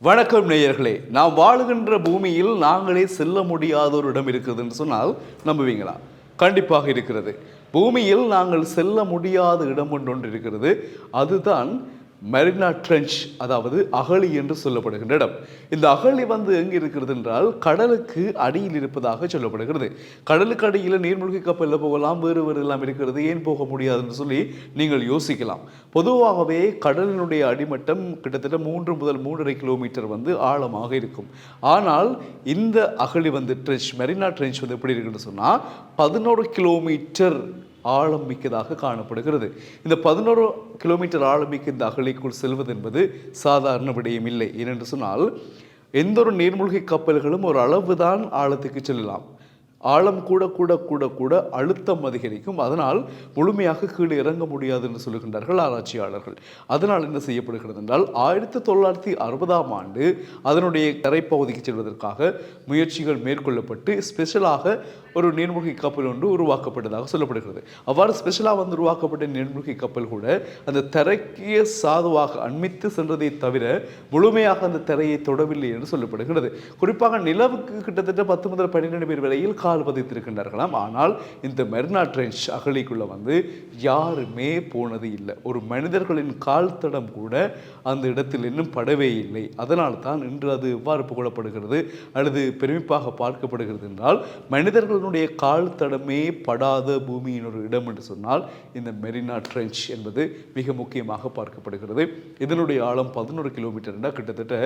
வணக்கம் நேயர்களே நாம் வாழுகின்ற பூமியில் நாங்களே செல்ல முடியாத ஒரு இடம் இருக்குதுன்னு சொன்னால் நம்புவீங்களா? கண்டிப்பாக இருக்கிறது. பூமியில் நாங்கள் செல்ல முடியாத இடம் ஒன்று இருக்கிறது. அதுதான் மெரினா ட்ரெஞ்ச் அதாவது அகழி என்று சொல்லப்படுகின்ற இடம். இந்த அகழி வந்து எங்கே இருக்கிறது என்றால் கடலுக்கு அடியில் இருப்பதாக சொல்லப்படுகிறது. கடலுக்கு அடியில் நீர்மூழ்கி கப்பலில் போகலாம் வேறு வேறு எல்லாம் இருக்கிறது ஏன் போக முடியாதுன்னு சொல்லி நீங்கள் யோசிக்கலாம். பொதுவாகவே கடலினுடைய அடிமட்டம் கிட்டத்தட்ட மூன்று முதல் மூன்றரை கிலோமீட்டர் வந்து ஆழமாக இருக்கும். ஆனால் இந்த அகழி வந்து ட்ரெஞ்ச் மெரினா ட்ரெஞ்ச் வந்து எப்படி இருக்குன்னு சொன்னால் பதினோரு கிலோமீட்டர் ஆழம் மிக்கதாக காணப்படுகிறது. இந்த பதினோரு கிலோமீட்டர் ஆழம் மிக்க இந்த அகலைக்குள் செல்வது என்பது சாதாரண விடயம் இல்லை ஏனென்று சொன்னால் எந்த ஒரு நீர்மூழ்கி கப்பல்களும் ஒரு அளவுதான் ஆழத்துக்கு செல்லலாம். ஆழம் கூட கூட கூட கூட அழுத்தம் அதிகரிக்கும். அதனால் முழுமையாக கீழே இறங்க முடியாது என்று சொல்லுகின்றார்கள் ஆராய்ச்சியாளர்கள். அதனால் என்ன செய்யப்படுகிறது என்றால் ஆயிரத்தி தொள்ளாயிரத்தி அறுபதாம் ஆண்டு அதனுடைய கரைப்பகுதிக்கு செல்வதற்காக முயற்சிகள் மேற்கொள்ளப்பட்டு ஸ்பெஷலாக ஒரு நீர்மூழ்கி கப்பல் ஒன்று உருவாக்கப்பட்டதாக சொல்லப்படுகிறது. அவ்வாறு ஸ்பெஷலாக வந்து உருவாக்கப்பட்ட நீர்மூழ்கி கப்பல் கூட அந்த தரைக்கு சாதுவாக அண்மித்து சென்றதை தவிர முழுமையாக அந்த தரையை தொடவில்லை என்று சொல்லப்படுகிறது. குறிப்பாக நிலவுக்கு கிட்டத்தட்ட பத்து முதல் பன்னிரெண்டு பேர் வரையில் கால் பதித்திருக்கின்றார்களாம் ஆனால் இந்த மெரினா ட்ரெஞ்ச் அகழிக்குள்ள வந்து யாருமே போனது இல்லை. ஒரு மனிதர்களின் கால் தடம் கூட அந்த இடத்தில் இன்னும் படவே இல்லை. அதனால் தான் இன்று அது எவ்வாறு புகழப்படுகிறது அல்லது பெருமிப்பாக பார்க்கப்படுகிறது என்றால் மனிதர்களுடைய கால் தடமே படாத பூமியின் ஒரு இடம் என்று சொன்னால் இந்த மெரினா ட்ரெஞ்ச் என்பது மிக முக்கியமாக பார்க்கப்படுகிறது. இதனுடைய ஆழம் பதினோரு கிலோமீட்டர் என்றால் கிட்டத்தட்ட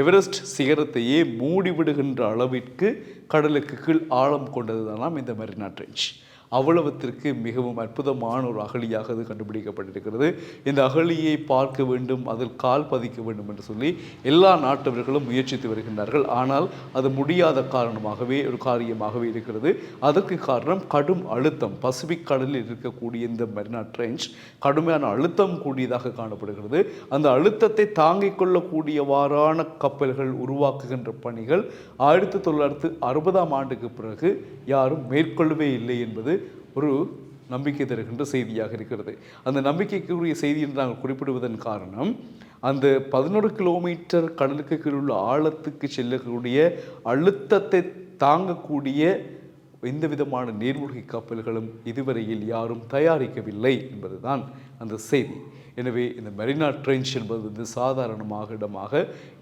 எவரெஸ்ட் சிகரத்தையே மூடிவிடுகின்ற அளவிற்கு கடலுக்கு கீழ் ஆழம் கொண்டதுதானாம் இந்த மெரினா ட்ரெஞ்ச் அவ்வளவத்திற்கு மிகவும் அற்புதமான ஒரு அகழியாக அது கண்டுபிடிக்கப்பட்டிருக்கிறது. இந்த அகழியை பார்க்க வேண்டும் அதில் கால் பதிக்க வேண்டும் என்று சொல்லி எல்லா நாட்டவர்களும் முயற்சித்து வருகின்றார்கள். ஆனால் அது முடியாத காரணமாகவே ஒரு காரியமாகவே இருக்கிறது. அதற்கு காரணம் கடும் அழுத்தம். பசிபிக் கடலில் இருக்கக்கூடிய இந்த மெரினா ட்ரெஞ்ச் கடுமையான அழுத்தம் கூடியதாக காணப்படுகிறது. அந்த அழுத்தத்தை தாங்கிக் கொள்ளக்கூடியவாறான கப்பல்கள் உருவாக்குகின்ற பணிகள் ஆயிரத்தி தொள்ளாயிரத்து அறுபதாம் ஆண்டுக்கு பிறகு யாரும் மேற்கொள்ளவே இல்லை என்பது ஒரு நம்பிக்கை தருகின்ற செய்தியாக இருக்கிறது. அந்த நம்பிக்கைக்குரிய செய்தி என்று நாங்கள் குறிப்பிடுவதன் காரணம் அந்த பதினோரு கிலோமீட்டர் கடலுக்கு கீழ் உள்ள ஆழத்துக்கு செல்லக்கூடிய அழுத்தத்தை தாங்கக்கூடிய எந்த விதமான நீர்மூழ்கி கப்பல்களும் இதுவரையில் யாரும் தயாரிக்கவில்லை என்பதுதான் அந்த செய்தி. எனவே இந்த மெரினா ட்ரெஞ்ச் என்பது வந்து சாதாரணமாக இடமாக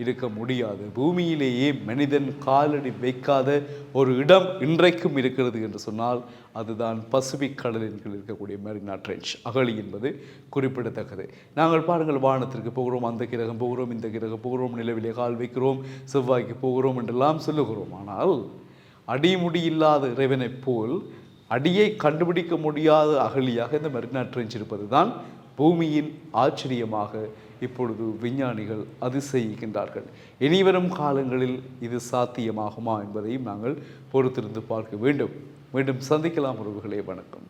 இருக்க முடியாது. பூமியிலேயே மனிதன் காலடி வைக்காத ஒரு இடம் இன்றைக்கும் இருக்கிறது என்று சொன்னால் அதுதான் பசிபிக் கடலின் கீழ் இருக்கக்கூடிய மெரினா ட்ரெஞ்ச் அகழி என்பது குறிப்பிடத்தக்கது. நாங்கள் பாருங்கள் வானத்திற்கு போகிறோம் அந்த கிரகம் போகிறோம் இந்த கிரகம் போகிறோம் நிலவிலே கால் வைக்கிறோம் செவ்வாய்க்கு போகிறோம் என்றெல்லாம் சொல்லுகிறோம். ஆனால் அடிமுடி இல்லாத இறைவனைப் போல் அடியை கண்டுபிடிக்க முடியாத அகழியாக இந்த மெரினா ட்ரெஞ்ச் இருப்பது தான் பூமியின் ஆச்சரியமாக இப்பொழுது விஞ்ஞானிகள் அதிசயிக்கின்றார்கள். இனிவரும் காலங்களில் இது சாத்தியமாகுமா என்பதையும் நாங்கள் பொறுத்திருந்து பார்க்க வேண்டும். மீண்டும் சந்திக்கலாம் உறவுகளே வணக்கம்.